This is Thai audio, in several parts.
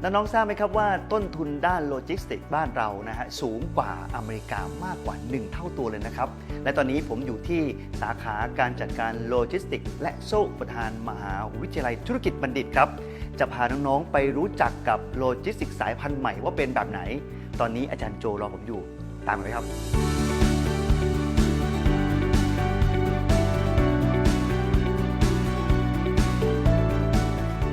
แล้วน้องทราบไหมครับว่าต้นทุนด้านโลจิสติกส์บ้านเรานะฮะสูงกว่าอเมริกามากกว่า 1 เท่าตัวเลยนะครับ และตอนนี้ผมอยู่ที่สาขาการจัดการโลจิสติกส์และโซ่อุปทานมหาวิทยาลัยธุรกิจบัณฑิตครับ จะพาน้องๆไปรู้จักกับโลจิสติกส์สายพันธุ์ใหม่ว่าเป็นแบบไหน ตอนนี้อาจารย์โจรอผมอยู่ตามมาเลยครับ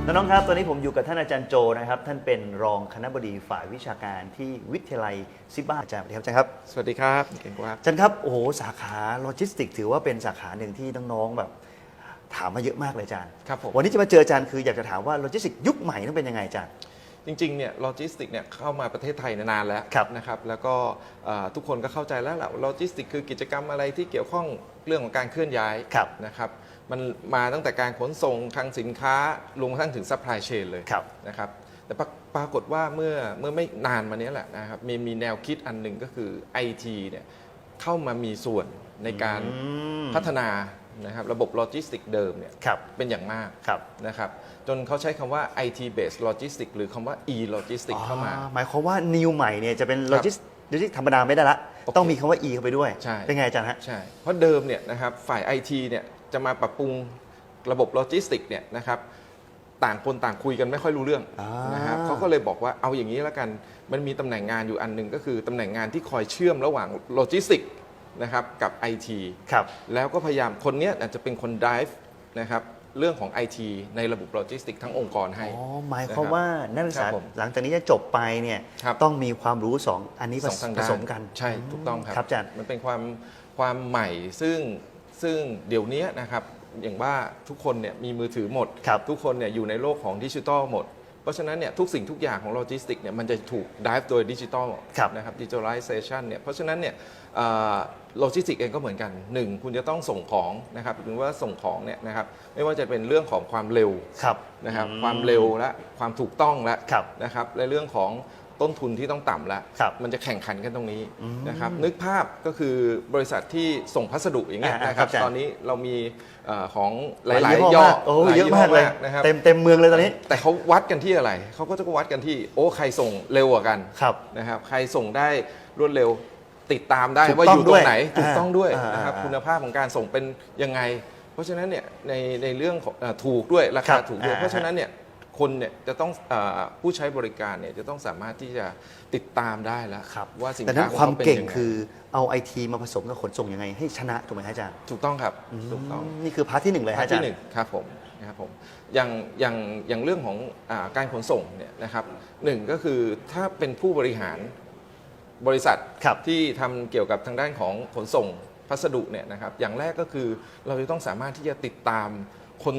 น้องๆครับ ตอนนี้ผมอยู่กับท่านอาจารย์โจนะครับ ท่านเป็นรองคณบดีฝ่ายวิชาการที่วิทยาลัยซิบ้าอาจารย์สวัสดีครับอาจารย์ครับสวัสดีครับเก่งครับอาจารย์ครับ โอ้โห สาขาโลจิสติกส์ถือว่าเป็นสาขาหนึ่งที่น้องๆแบบถามมาเยอะมากเลยอาจารย์ ครับผมวันนี้จะมาเจออาจารย์คืออยากจะถามว่าโลจิสติกส์ยุคใหม่ต้องเป็นยังไงอาจารย์ จริงๆเนี่ยโลจิสติกเนี่ยเข้ามาประเทศไทยนานแล้วครับ นะครับ แล้วก็เอ่อทุกคนก็เข้าใจแล้วแหละโลจิสติกคือกิจกรรมอะไรที่เกี่ยวข้องเรื่องของการเคลื่อนย้ายครับ นะครับ มันมาตั้งแต่การขนส่งคลังสินค้าลงกระทั่งถึงซัพพลายเชนเลยครับ นะครับแต่ปรปรากฏว่าเมื่อเมื่อไม่นานมานี้แหละนะครับมีมีแนวคิดอันหนึ่งก็คือ IT เนี่ยเข้ามามีส่วนในการอืม พัฒนานะครับระบบโลจิสติกเดิมเนี่ยครับ เป็นอย่างมากครับนะครับจนเขาใช้คำว่า IT based logistics หรือคำว่า e logistics เข้ามา อ๋อหมายความว่า new ใหม่เนี่ยจะเป็นคโลรับจิสโลจิสธรรมดาไม่ได้ละ โอเคต้องมีคำว่า e เข้าไปด้วย ใช่ เป็นไงอาจารย์ฮะ ใช่ เพราะเดิมเนี่ยนะครับฝ่าย IT เนี่ย จะมาปรับปรุงระบบโลจิสติกเนี่ยนะครับต่างคนต่างคุยกันไม่ค่อยรู้เรื่องอ่านนะครับเขาก็เลยบอกว่าเอาอย่างนี้แล้วกัน มันมีตำแหน่งงานอยู่อันหนึ่งก็คือตำแหน่งงานที่คอยเชื่อมระหว่างโลจิสติกนะครับกับ IT ครับแล้วก็พยายามคนเนี้ยอาจจะเป็นคน drive นะครับเรื่องของ IT ในระบบโลจิสติกทั้งองค์กรให้ อ๋อ หมายความว่านักศึกษาครับผมหลังจากนี้จะจบไปเนี่ยครับต้องมีความรู้สองอันนี้ผสองทางผด้านสมกัน ใช่ ถูกต้องครับครับอาจารย์มันเป็นความความใหม่ซึ่ง ซึ่งเดี๋ยวนี้นะครับอย่างว่าทุกคนเนี่ยมีมือถือหมดครับทุกคนเนี่ยอยู่ในโลกของดิจิทัลหมด เพราะฉะนั้นเนี่ยทุกสิ่งทุกอย่างของโลจิสติกเนี่ยมันจะถูก drive โดยดิจิทัลครับนะครับดิจิทัลไลเซชันเนี่ยเพราะฉะนั้นเนี่ยโลจิสติกเองก็เหมือนกันหนึ่งคุณจะต้องส่งของนะครับหรือว่าส่งของเนี่ยนะครับไม่ว่าจะเป็นเรื่องของความเร็วครับนะครับอืมความเร็วและความถูกต้องและครับนะครับและเรื่องของ ต้นทุนที่ต้องต่ำแล้ว ครับมันจะแข่งขันกันตรงนี้อืมนะครับนึกภาพก็คือบริษัทที่ส่งพัสดุอย่างเงี้ยอ่าอ่านะคครัรับบอาจารย์ตอนนี้เรามีเอ่อของหหลายลายๆยี่ย่ห้ออมากโอ้หลเยอะมากเลยนะครับ เต็มเต็มเมืองเลยตอนนี้ แต่เขาวัดกันที่อะไร เขาก็จะวัดกันที่โอ้ใครส่งเร็วกว่ากันครับนะครับ ใครส่งได้รวดเร็วติดตามได้ถูกว่าต้อองยู่ตรด้วยงไหนถูกอ่าต้องด้วยอ่านนะครับอ่าคุณภาพของการส่งเป็นยังไง เพราะฉะนั้นเนี่ยในในเรื่องของเอ่อถูกด้วยราครัคาบถูกด้วยอ่าเพราะฉะนั้นเนี่ย คนเนี่ยจะต้องเอ่อผู้ใช้บริการเนี่ยจะต้องสามารถที่จะติดตามได้แล้วครับว่าสินแต่ค้านั้นของความเขาเป็นเก่งยังไงคือเอาไอทีมาผสมกับขนส่งยังไง ให้ชนะถูกไหมฮะอาจารย์ถูกต้องครับถูกต้อง มนี่คือพาร์ทที่หนึ่งเลยฮะพาร์อาทจารที่ย์ หนึ่งครับผมนะครับผมอย่างอย่างอย่างเรื่องของอาการขนส่งเนี่ยนะครับหนึ่งก็คือถ้าเป็นผู้บริหารบริษัทครับที่ทำเกี่ยวกับทางด้านของขนส่งพัสดุเนี่ยนะครับอย่างแรกก็คือเราจะต้องสามารถที่จะติดตามคน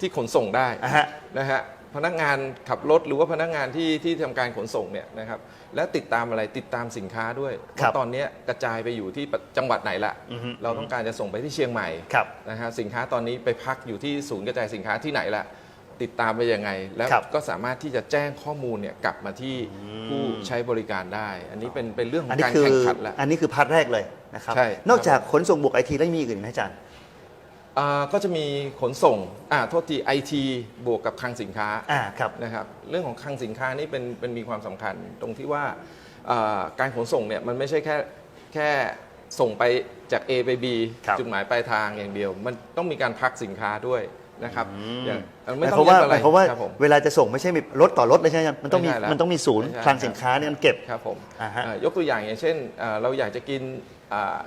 ที่ขนส่งได้อะฮะนะฮะ พนักงานขับรถหรือว่าพนักงานที่ที่ทำการขนส่งเนี่ยนะครับและติดตามอะไรติดตามสินค้าด้วยครับว่าตอนเนี้ยกระจายไปอยู่ที่จังหวัดไหนละอือฮึ เราต้องการจะส่งไปที่เชียงใหม่ ครับ นะฮะสินค้าตอนนี้ไปพักอยู่ที่ศูนย์กระจายสินค้าที่ไหนละติดตามไปยังไง แล้วครับก็สามารถที่จะแจ้งข้อมูลเนี่ยกลับมาที่ผู้ใช้บริการได้ อันนี้เป็นเป็นเรื่องขออันงนี้การคือแข่งขันแล้ว อันนี้คือพาร์ทแรกเลยนะครับ ใช่ นอกจากขนส่งบวกไอทีแล้วมีอีกอื่นไหมอาจารย์ อ่าก็จะมีขนส่งอ่าโทษทีไอทีบวกกับคลังสินค้าอ่าครับ นะครับเรื่องของคลังสินค้านี่เป็นเป็นมีความสำคัญตรงที่ว่าอ่าการขนส่งเนี่ยมันไม่ใช่แค่แค่ส่งไปจาก A ไป B ครับ จุดหมายปลายทางอย่างเดียว มันต้องมีการพักสินค้าด้วยนะครับอย่างเอ่อหไม่มายต้คอวางมเรีว่ายกหอะไรมายความว่าครับผม เวลาจะส่งไม่ใช่มีรถต่อรถเลยใช่ไหมมันต้องมีไม่ใช่แล้วมันต้องมีศูนย์ไม่ใช่ คลังสินค้าในการเก็บ ครับผมอ่าฮะเอ่อยกตัวอย่างอย่างเช่นเอ่อเราอยากจะกินอ่า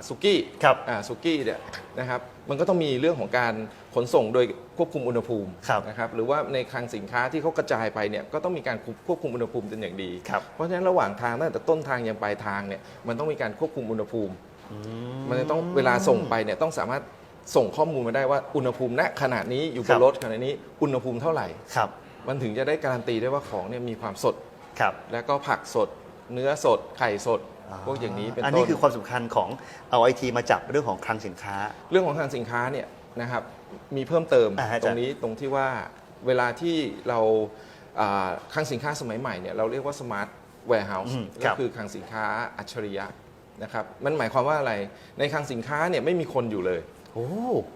สุกี้ครับอ่าสุกี้เนี่ยนะครับมันก็ต้องมีเรื่องของการขนส่งโดยควบคุมอุณหภูมิครับนะครับหรือว่าในคลังสินค้าที่เขากระจายไปเนี่ยก็ต้องมีการควบคุมอุณหภูมิเป็นอย่างดี ครับ เพราะฉะนั้นระหว่างทางตั้งแต่ต้นทางยังปลายทางเนี่ยมันต้องมีการควบคุมอุณหภูมิ มันจะต้องเวลาส่งไปเนี่ยต้องสามารถส่งข้อมูลมาได้ว่าอุณหภูมิณขณะนี้อยู่บครันบ รถขณะนี้อุณหภูมิเท่าไหร่ ครับมันถึงจะได้การันตีได้ว่าของเนี่ยมีความสด ครับ แล้วก็ผักสด เนื้อสดไข่สด พวกอย่างนี้เป็นอันต้นี้นคือความสำคัญของเอาไอทีมาจับเรื่องของคลังสินค้า เรื่องของทางสินค้าเนี่ยนะครับมีเพิ่มเติมอ่าฮะอาตจารย์รงนี้ตรงที่ว่าเวลาที่เราอ่าคลังสินค้าสมัยใหม่เนี่ยเราเรียกว่า smart warehouse อืมคก็รับคือคลังสินค้าอัจฉริยะนะครับมันหมายความว่าอะไรในคลังสินค้าเนี่ยไม่มีคนอยู่เลย โอ้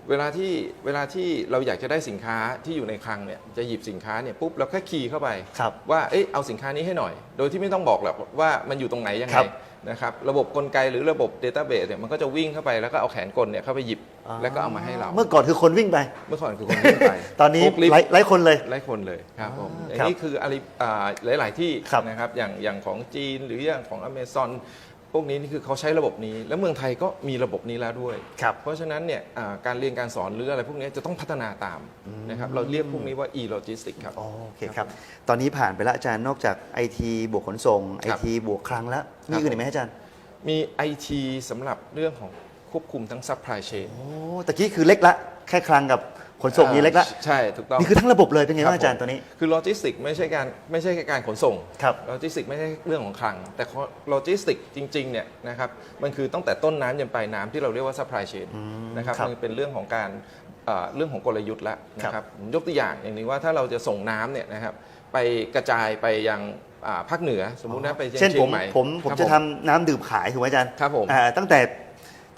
เวลาที่เวลาที่เราอยากจะได้สินค้าที่อยู่ในคลังเนี่ยจะหยิบสินค้าเนี่ยปุ๊บเราแค่คีย์เข้าไป ครับว่าเอ๊ะเอาสินค้านี้ให้หน่อย โดยที่ไม่ต้องบอกหรอกว่ามันอยู่ตรงไหนยังไงครับ นะครับระบบกลไกหรือระบบ Database เนี่ยมันก็จะวิ่งเข้าไปแล้วก็เอาแขนกลเนี่ยเข้าไปหยิบแล้วก็เอามาให้เรา เมื่อก่อนคือคนวิ่งไป เมื่อก่อนคือคนวิ่งไป ตอนนี้พกลิฟต์ ไร้ไร้คนเลย ไล่คนเลยครับผมอ่าอันครับนี้คืออะไรอ่าหลาย ๆ ที่ครับนะครับอย่างอย่างของจีนหรืออย่างของอเมซอน พวกนี้นี่คือเขาใช้ระบบนี้ แล้วเมืองไทยก็มีระบบนี้แล้วด้วย ครับ เพราะฉะนั้นเนี่ยอ่าการเรียนการสอนหรืออะไรพวกนี้จะต้องพัฒนาตามนะครับเราเรียกพวกนี้ว่า e-logistics ครับ โอเคครับ ตอนนี้ผ่านไปแล้วอาจารย์นอกจากไอทีบวกขนส่งไอครับทีบวกคลังแล้วมีครับอื่นอีกไหมอาจารย์ มี IT สำหรับเรื่องของควบคุมทั้ง supply chain โอ้ตะกี้คือเล็กละ แค่คลังกับ ขนส่งนี่เล็กละใช่ถูกต้องนี่คือทั้งระบบเลยเป็นไงบ้างอาจารย์คตัวผมนี้ คือโลจิสติกไม่ใช่การไม่ใช่แค่การขนส่งครับโลจิสติกไม่ใช่เรื่องของคลัง แต่โลจิสติกจริงๆเนี่ยนะครับมันคือตั้งแต่ต้นน้ำยันปลายน้ำที่เราเรียกว่า supply chain นะครับครับมันเป็นเรื่องของการเอ่อเรื่องของกลยุทธ์แล้วนะครับผมยกตัวอย่างอย่างหนี้ว่าถ้าเราจะส่งน้ำเนี่ยนะครับไปกระจายไปยังอ่าภาคเหนือสมมุตินะไปยังเช่นเชีผยมงใหม่ผมผมครับจะทำน้ำดื่มขายถูกไหมอาจารย์ครับผมอ่าตั้งแต่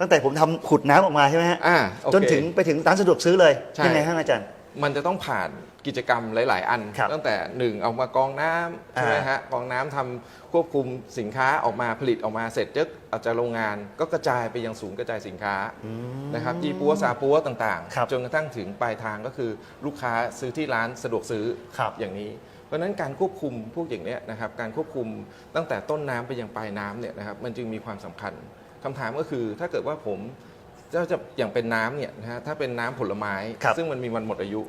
ตั้งแต่ผมทำขุดน้ำออกมาใช่ไหมฮะอ่าโอเคจนถึงไปถึงร้านสะดวกซื้อเลยใช่ยังไงฮะอาจารย์ มันจะต้องผ่านกิจกรรมหลาย ๆ อันครับตั้งแต่หนึ่งเอามากรองน้ำใช่ไหมอ่าฮะกรองน้ำทำควบคุมสินค้าออกมาผลิตออกมาเสร็จจึ๊กออกจากโรงงานก็กระจายไปยังศูนย์กระจายสินค้านะครับจีปัวซาปัวต่างครับๆจนกระทั่งถึงปลายทางก็คือลูกค้าซื้อที่ร้านสะดวกซื้อครับอย่างนี้เพราะฉะนั้นการควบคุมพวกอย่างเนี้ยนะครับการควบคุมตั้งแต่ต้นน้ำไปยังปลายน้ำเนี่ยนะครับมันจึงมีความสำคัญ คำถามก็คือถ้าเกิดว่าผมเจ้าจะอย่างเป็นน้ำเนี่ยนะฮะถ้าเป็นน้ำผลไม้ ครับซึ่งมันมีวันหมดอายุ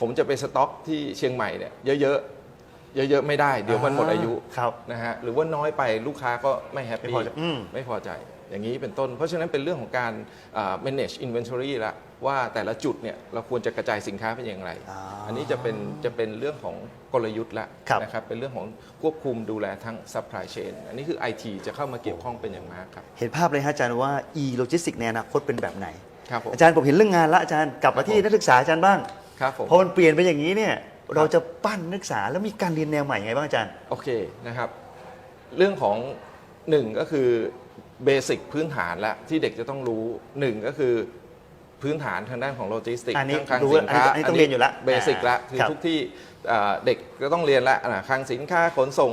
ผมจะไปสต็อกที่เชียงใหม่เนี่ยเยอะๆเยอะๆไม่ได้เดี๋ยวมันหมดอายุครับ นะฮะหรือว่าน้อยไปลูกค้าก็ไม่แฮปไม่ปี้พอใจอืม ไม่พอใจ อย่างนี้เป็นต้น เพราะฉะนั้นเป็นเรื่องของการอ่า manage inventory ละว่าแต่ละจุดเนี่ยเราควรจะกระจายสินค้าเป็นอย่างไรอ่าอันนี้จะเป็นจะเป็นเรื่องของกลยุทธ์ละครับ นะครับ เป็นเรื่องของควบคุมดูแลทั้ง supply chain อันนี้คือ IT จะเข้ามาเกี่ยวข้องเป็นอย่างมากครับ เห็นภาพเลยฮะอาจารย์ว่า e-logistics ในอนาคตเป็นแบบไหน ครับผมอาจารย์ผมเห็นเรื่องงานละอาจารย์กลับมาที่ครับผมนักศึกษาอาจารย์บ้างครับผม พอมันเปลี่ยนไปอย่างนี้เนี่ยเราจะปั้นนักศึกษาแล้วมีการเรียนแนวใหม่ไงบ้างอาจารย์ โอเคนะครับ เรื่องของหนึ่งก็คือ เบสิกพื้นฐานละที่เด็กจะต้องรู้หนึ่งก็คือพื้นฐานทางด้านของโลจิสติกอันนี้ทั้งคลังรู้สินค้าอันนี้ต้องเรียนอยู่ละเบสิกละอ่าคือครับทุกที่อ่าเด็กก็ต้องเรียนละอ่าคลังสินค้าขนส่ง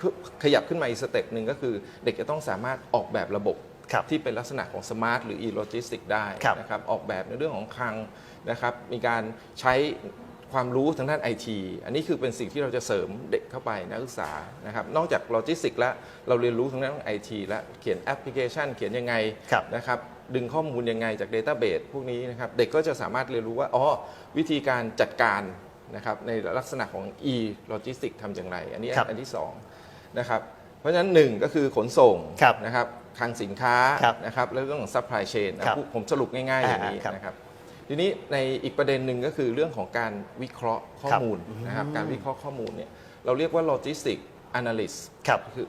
คือขยับขึ้นมาอีกสเต็ปหนึ่งก็คือเด็กจะต้องสามารถออกแบบระบบครับที่เป็นลักษณะของสมาร์ทหรือ e-logistic ได้ครับนะครับออกแบบในเรื่องของคลังนะครับมีการใช้ ความรู้ทางด้านไอทีอันนี้คือเป็นสิ่งที่เราจะเสริมเด็กเข้าไปนักศึกษานะครับนอกจากโลจิสติกแล้วเราเรียนรู้ทางด้านไอทีแล้วเขียนแอปพลิเคชัน เขียนยังไงครับนะครับดึงข้อมูลยังไงจาก Database พวกนี้นะครับเด็กก็จะสามารถเรียนรู้ว่าอ๋อวิธีการจัดการนะครับในลักษณะของ e-logistic ทำอย่างไร อันนี้ครับอันที่สองนะครับเพราะฉะนั้นหนึ่งก็คือขนส่งครับนะครับคลังสินค้าครับนะครับแล้วเรื่องของ supply chain นะครับผมสรุปง่ายๆอย่างนี้อ่าครับนะครับ ทีนี้ในอีกประเด็นหนึ่งก็คือเรื่องของการวิเคราะห์ข้อครับมูลนะครับการวิเคราะห์ข้อมูลเนี่ยเราเรียกว่า logistic analyst ครับคือ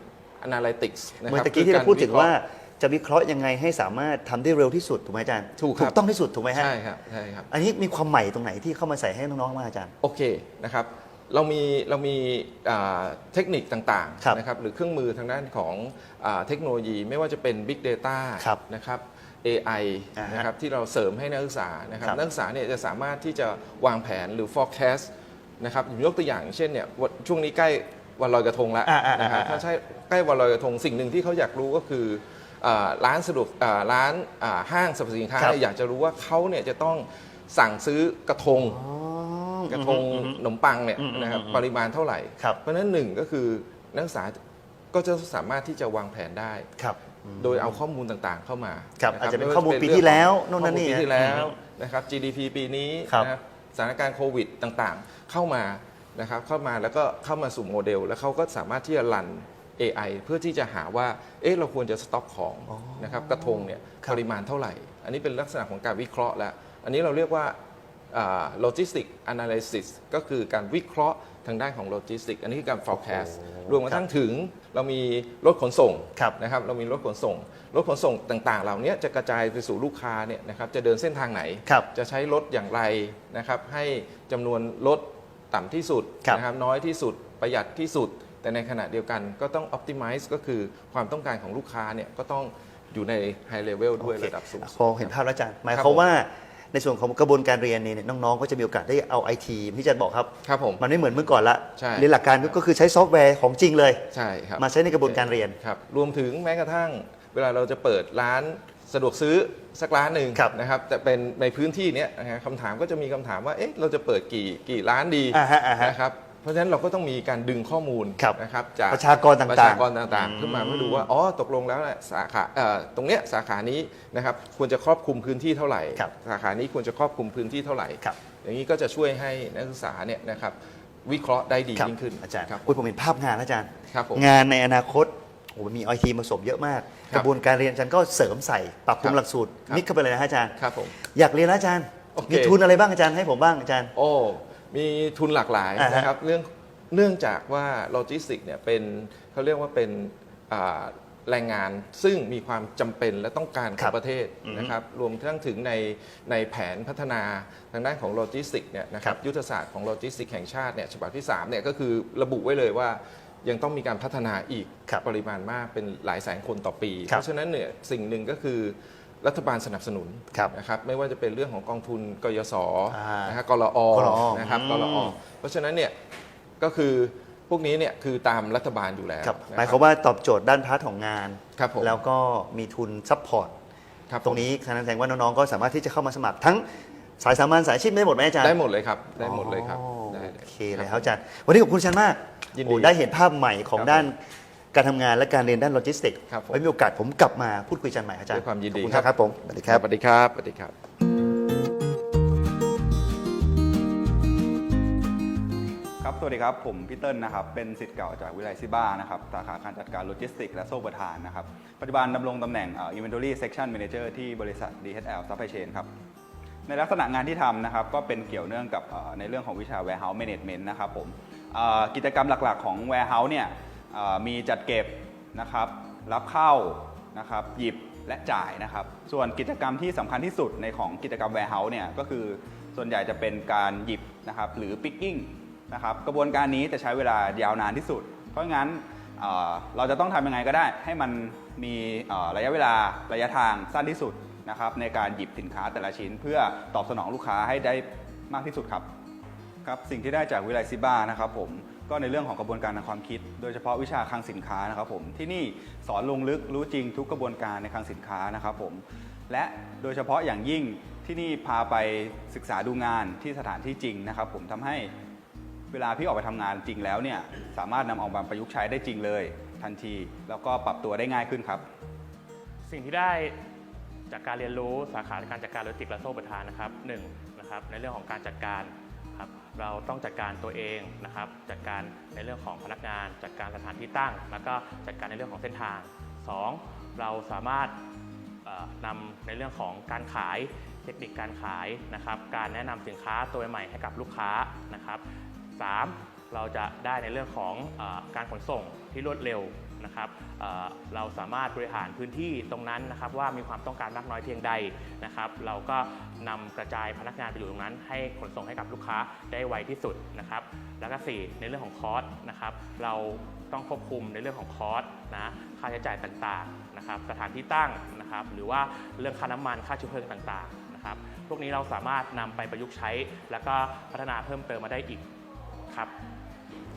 analytics นะเมื่คอรับตะกี้ที่เราคือพูดถึงวิคะว่าห์จะวิเคราะห์ยังไงให้สามารถทำได้เร็วที่สุดถูกไหมอาจารย์ถูกครับต้องที่สุดถูกไหมฮะใช่ครับใช่ครับอันนี้มีความใหม่ตรงไหนที่เข้ามาใส่ให้น้องๆมางอาจารย์โอเคนะครับเรามีเรามีอ่าเทคนิคต่างครับๆนะครับหรือเครื่องมือทางด้านของอาเทคโนโลยีไม่ว่าจะเป็น Big Data ครับนะครับ AI อ่าฮะนะครับที่เราเสริมให้นักศึกษานะครับครับนักศึกษาเนี่ยจะสามารถที่จะวางแผนหรือ forecast นะครับยกตัวอย่างเช่นเนี่ยวันช่วงนี้ใกล้วันลอยกระทงแล้วอ่าอ่านะครับอ่าถ้าใช่ใกล้วันลอยกระทงสิ่งหนึ่งที่เขาอยากรู้ก็คืออ่าร้านสะดวกอ่าร้านอ่าห้างสรรพสินค้าครับเนี่ยอยากจะรู้ว่าเขาเนี่ยจะต้องสั่งซื้อกระทงอ๋อกระทงขนมปังเนี่ยอืมอืมนะครับอืมปริมาณเท่าไหร่ครับเพราะฉะนั้นหนึ่งก็คือนักศึกษาก็จะสามารถที่จะวางแผนได้ครับ โดยเอาข้อมูลต่างๆเข้ามาครับนอาจจะเป็นไว่ข้อมูลจะปีเรื่งที่แล้วของโน่นนั่นนี่ข้อมูลปีที่แล้วอืมนะครับ GDP ปีนี้ครับ นะครับสถานการณ์โควิดต่างๆ เข้ามานะครับเข้ามาแล้วก็เข้ามาสู่โมเดล แล้วเขาก็สามารถที่จะรัน AI เพื่อที่จะหาว่าเอ๊ะเราควรจะสต็อกของอ๋อนะครับกระทงเนี่ยครับปริมาณเท่าไหร่ อันนี้เป็นลักษณะของการวิเคราะห์แล้ว อันนี้เราเรียกว่าโลจิสติก analysis ก็คือการวิเคราะห์ ทางด้านของโลจิสติก อันนี้คือการ forecast รวมกระทั่งถึงเรามีรถขนส่งครับ นะครับ เรามีรถขนส่ง รถขนส่งต่างๆ เหล่านี้จะกระจายไปสู่ลูกค้าเนี่ยนะครับ จะเดินเส้นทางไหน ครับ จะใช้รถอย่างไรนะครับ ให้จำนวนรถต่ำที่สุดครับนะครับ น้อยที่สุด ประหยัดที่สุด แต่ในขณะเดียวกันก็ต้อง optimize ก็คือความต้องการของลูกค้าเนี่ยก็ต้องอยู่ในไฮเลเวลด้วยโอเคระดับสูงพอเห็นภาพแล้วอาจารย์หมายครับความว่า ในส่วนของกระบวนการเรียนเนี่ยน้องๆก็จะมีโอกาสได้เอาไอทีที่อาจารย์บอกครับ ครับผม มันไม่เหมือนเมื่อก่อนละใช่ เรียนหลักการก็คือใช้ซอฟต์แวร์ของจริงเลย ใช่ครับ มาใช้ในกระบวนการเรียน ครับรวมถึงแม้กระทั่งเวลาเราจะเปิดร้านสะดวกซื้อสักร้านหนึ่งครับนะครับแต่เป็นในพื้นที่เนี้ยนะฮะคำถามก็จะมีคำถามว่าเอ๊ะเราจะเปิดกี่กี่ร้านดีอ่าฮะอ่าฮะนะครับ เพราะฉะนั้นเราก็ต้องมีการดึงข้อมูลครับนะครับจากประชากรต่างๆประชากรต่างอืมๆขึ้นมาเพื่อดูว่าอ๋อตกลงแล้วเนี่ยสาขาเอ่อตรงเนี้ยสาขานี้นะครับควรจะครอบคลุมพื้นที่เท่าไหร่ ครับสาขานี้ควรจะครอบคลุมพื้นที่เท่าไหร่ ครับ อย่างนี้ก็จะช่วยให้นักศึกษาเนี่ยนะครับวิเคราะห์ได้ดีครับยิ่งขึ้นอาจารย์ครับ อุ้ยผมเห็นภาพงานแล้วอาจารย์ ครับผมงานในอนาคตโอ้โหมีไอทีผสมเยอะมากคกรับระบวนการเรียนอาจารย์ก็เสริมใส่ปรับปรุคงรับหลักสูตรครับ มิกเข้าไปเลยนะฮะอาจารย์ ครับผม อยากเรียนนะอาจารย์ โอเค มีทุนอะไรบ้างอาจารย์ให้ผมบ้างอาจารย์ โอ้ มีทุนหลากหลายอ่าฮะนะครับเรื่องเนื่องจากว่าโลจิสติกเนี่ยเป็นเขาเรียกว่าเป็นอ่าแรงงานซึ่งมีความจำเป็นและต้องการขครัองบประเทศอือฮึนะครับรวมทั้งถึงในในแผนพัฒนาทางด้านของโลจิสติกเนี่ยนะคครัรับบ ยุทธศาสตร์ของโลจิสติกแห่งชาติเนี่ยฉบับที่3เนี่ยก็คือระบุไว้เลยว่ายังต้องมีการพัฒนาอีกครับปริมาณมากเป็นหลายแสนคนต่อปี ครับ เพราะฉะนั้นเนี่ยสิ่งหนึ่งก็คือ รัฐบาลสนับสนุนครับนะครับไม่ว่าจะเป็นเรื่องของกองทุนกยศอ่านนะฮะกรอกลอนะครับอืมกรอเพราะฉะนั้นเนี่ยก็คือพวกนี้เนี่ยคือตามรัฐบาลอยู่แล้วครับนะหมายความว่าตอบโจทย์ด้านพาร์ทของงานครับผมแล้วก็มีทุนซัพพอร์ตครับผมตรงนี้แสดงว่าน้องๆก็สามารถที่จะเข้ามาสมัครทั้งสายสามัญสายอาชีพได้หมดไหมอาจารย์ได้หมดเลยครับได้หมดเลยครับอ๋อได้เลยโอเคเลยครับอาจารย์วันนี้ขอบคุณอาจารย์มากยินดีโอ้ได้เห็นภาพใหม่ของครับด้าน การทำงานและการเรียนด้านโลจิสติกส์ครับผม ไว้มีโอกาสผมกลับมาพูดคุยอาจารย์ใหม่อาจารย์ด้วยความยินดีขอบคุณครับครับผมสวัสดีครับ สวัสดีครับสวัสดีครับครับ สวัสดีครับ ผมพี่เติ้ลนะครับ เป็นสิทธิ์เก่าจากวิไลซิบ้านะครับ สาขาการจัดการโลจิสติกส์และโซ่ประทานนะครับ ปัจจุบันดำรงตำแหน่งเอ่อ Inventory Section Manager ที่บริษัท DHL Supply Chain ครับ ในลักษณะงานที่ทำนะครับ ก็เป็นเกี่ยวเนื่องกับเอ่อในเรื่องของวิชา Warehouse Management นะครับผมเอ่อกิจกรรมหลักๆของ Warehouse เนี่ยเอ่อ มีจัดเก็บนะครับ รับเข้านะครับ หยิบและจ่ายนะครับ ส่วนกิจกรรมที่สำคัญที่สุดในของกิจกรรม Warehouse เนี่ยก็คือส่วนใหญ่จะเป็นการหยิบนะครับ หรือ picking นะครับกระบวนการนี้จะใช้เวลายาวนานที่สุด เพราะงั้นเเราจะต้องทำยังไงก็ได้ ให้มันมีระยะเวลาระยะทางสั้นที่สุดนะครับ ในการหยิบสินค้าแต่ละชิ้น เพื่อตอบสนองลูกค้าให้ได้มากที่สุดครับครับสิ่งที่ได้จากวิไลซิบ้านะครับผม ก็ในเรื่องของกระบวนการทางความคิด โดยเฉพาะวิชาคลังสินค้านะครับผมที่นี่สอนลงลึกรู้จริงทุกกระบวนการในคลังสินค้านะครับผมและโดยเฉพาะอย่างยิ่งที่นี่พาไปศึกษาดูงานที่สถานที่จริงนะครับผมทำให้เวลาพี่ออกไปทำงานจริงแล้วเนี่ยสามารถนำเอามาประยุกต์ใช้ได้จริงเลย ทันที แล้วก็ปรับตัวได้ง่ายขึ้นครับ สิ่งที่ได้จากการเรียนรู้สาขาการจัดการโลจิสติกและโซ่ประทานนะครับหนึ่งนะครับในเรื่องของการจัดการ ครับเราต้องจัดการตัวเองนะครับจัดการในเรื่องของพนักงาน จัดการสถานที่ตั้ง แล้วก็จัดการในเรื่องของเส้นทางสองเราสามารถเอ่อนำในเรื่องของการขายเทคนิคการขายนะครับการแนะนำสินค้าตัวใหม่ให้กับลูกค้านะครับสามเราจะได้ในเรื่องของอการขนส่งที่รวดเร็ว นะครับเเราสามารถบริหารพื้นที่ตรงนั้นนะครับว่ามีความต้องการมากน้อยเพียงใดนะครับ เราก็นำกระจายพนักงานไปอยู่ตรงนั้น ให้ขนส่งให้กับลูกค้าได้ไวที่สุดนะครับ แล้วก็สี่ในเรื่องของคอสนะครับ เราต้องควบคุมในเรื่องของคอสนะค่าใช้จ่ายต่างๆนะครับ สถานที่ตั้งนะครับ หรือว่าเรื่องค่าน้ำมันค่าเชื้อเพลิงต่างๆนะครับ พวกนี้เราสามารถนำไปประยุกต์ใช้ แล้วก็พัฒนาเพิ่มเติมมาได้อีกครับ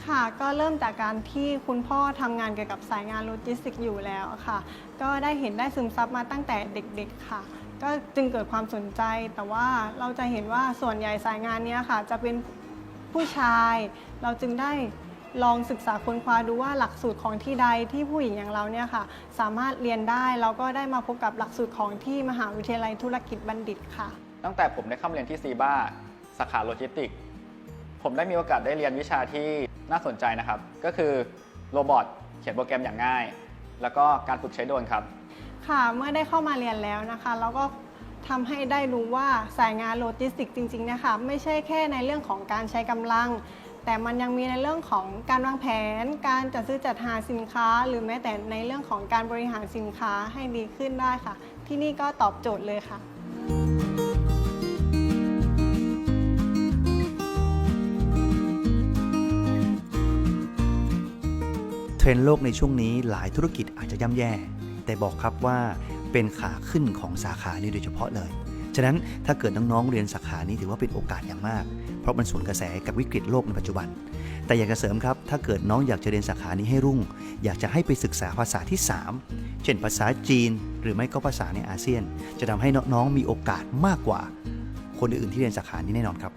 ค่ะก็เริ่มจากการที่คุณพ่อทำงานเกี่ยวกับสายงานโลจิสติกส์อยู่แล้วค่ะ ก็ได้เห็นได้ซึมซับมาตั้งแต่เด็กๆค่ะ ก็จึงเกิดความสนใจ แต่ว่าเราจะเห็นว่าส่วนใหญ่สายงานเนี้ยค่ะ จะเป็นผู้ชาย เราจึงได้ลองศึกษาค้นคว้าดูว่าหลักสูตรของที่ใดที่ผู้หญิงอย่างเราเนี่ยค่ะ สามารถเรียนได้แล้วก็ได้มาพบกับหลักสูตรของที่มหาวิทยาลัยธุรกิจบัณฑิตค่ะ ตั้งแต่ผมได้เข้ามาเรียนที่ซีบ้าสาขาโลจิสติกส์ ผมได้มีโอกาสได้เรียนวิชาที่น่าสนใจนะครับ ก็คือโรบอทเขียนโปรแกรมอย่างง่าย แล้วก็การฝึกใช้โดรนครับ ค่ะเมื่อได้เข้ามาเรียนแล้วนะคะเราก็ทำให้ได้รู้ว่าสายงานโลจิสติกจริงๆนะคะไม่ใช่แค่ในเรื่องของการใช้กำลัง แต่มันยังมีในเรื่องของการวางแผน การจัดซื้อจัดหาสินค้า หรือแม้แต่ในเรื่องของการบริหารสินค้าให้ดีขึ้นได้ค่ะ ที่นี่ก็ตอบโจทย์เลยค่ะ รนด์โลกในช่วงนี้หลายธุรกิจอาจจะย่ำแย่ แต่บอกครับว่าเป็นขาขึ้นของสาขานี้โดยเฉพาะเลย ฉะนั้นถ้าเกิดน้องๆเรียนสาขานี้ถือว่าเป็นโอกาสอย่างมาก เพราะมันสวนกระแสกับวิกฤตโลกในปัจจุบัน แต่อยากจะเสริมครับ ถ้าเกิดน้องอยากจะเรียนสาขานี้ให้รุ่ง อยากจะให้ไปศึกษาภาษาที่ 3 เช่นภาษาจีน หรือไม่ก็ภาษาในอาเซียน จะทำให้น้องๆมีโอกาสมากกว่า คนอื่นที่เรียนสาขานี้แน่นอนครับ